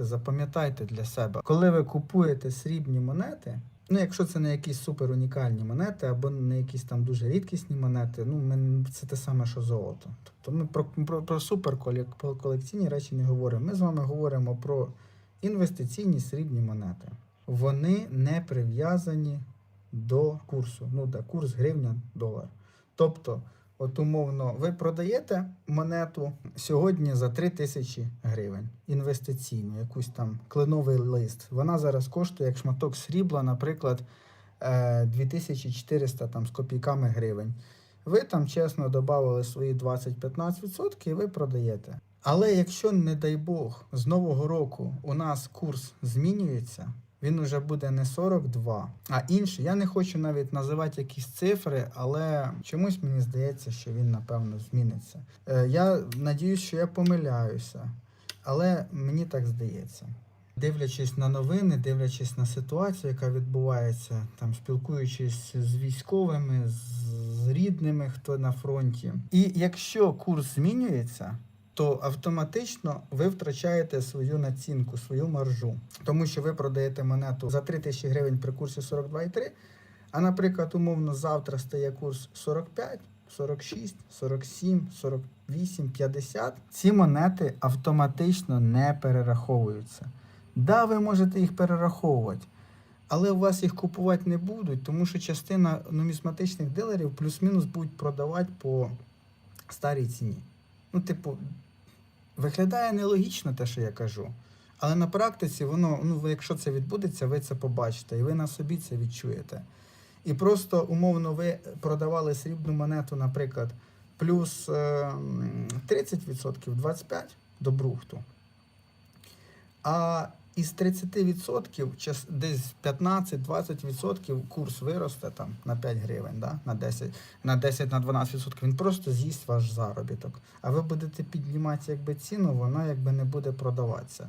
Запам'ятайте для себе, коли ви купуєте срібні монети, ну якщо це не якісь супер унікальні монети або не якісь там дуже рідкісні монети, ну ми, це те саме, що золото. Тобто ми про, про, про супер колекційні речі не говоримо. Ми з вами говоримо про інвестиційні срібні монети. Вони не прив'язані до курсу. Ну, да, курс гривня долар. Тобто, от умовно, ви продаєте монету сьогодні за 3 тисячі гривень інвестиційну, якусь там кленовий лист. Вона зараз коштує як шматок срібла, наприклад, е, 2400 там, з копійками гривень. Ви там чесно додали свої 20-15% і ви продаєте. Але якщо, не дай Бог, з нового року у нас курс змінюється, він уже буде не 42, а інший. Я не хочу навіть називати якісь цифри, але чомусь мені здається, що він напевно зміниться. Е, Я надіюсь, що я помиляюся, але мені так здається. Дивлячись на новини, дивлячись на ситуацію, яка відбувається, там спілкуючись з військовими, з з рідними, хто на фронті. І якщо курс змінюється, то автоматично ви втрачаєте свою націнку, свою маржу. Тому що ви продаєте монету за 3 тисячі гривень при курсі 42,3, а, наприклад, умовно, завтра стає курс 45, 46, 47, 48, 50. Ці монети автоматично не перераховуються. Да, ви можете їх перераховувати, але у вас їх купувати не будуть, тому що частина нумізматичних дилерів плюс-мінус будуть продавати по старій ціні. Ну, типу, виглядає нелогічно те, що я кажу. Але на практиці воно, ну, якщо це відбудеться, ви це побачите, і ви на собі це відчуєте. І просто умовно ви продавали срібну монету, наприклад, плюс е, 30%, 25% до брухту. А із 30% час- десь 15-20% курс виросте там на 5 гривень, да? на 10, на 10 на 12%. Він просто з'їсть ваш заробіток. А ви будете піднімати якби ціну, вона якби не буде продаватися.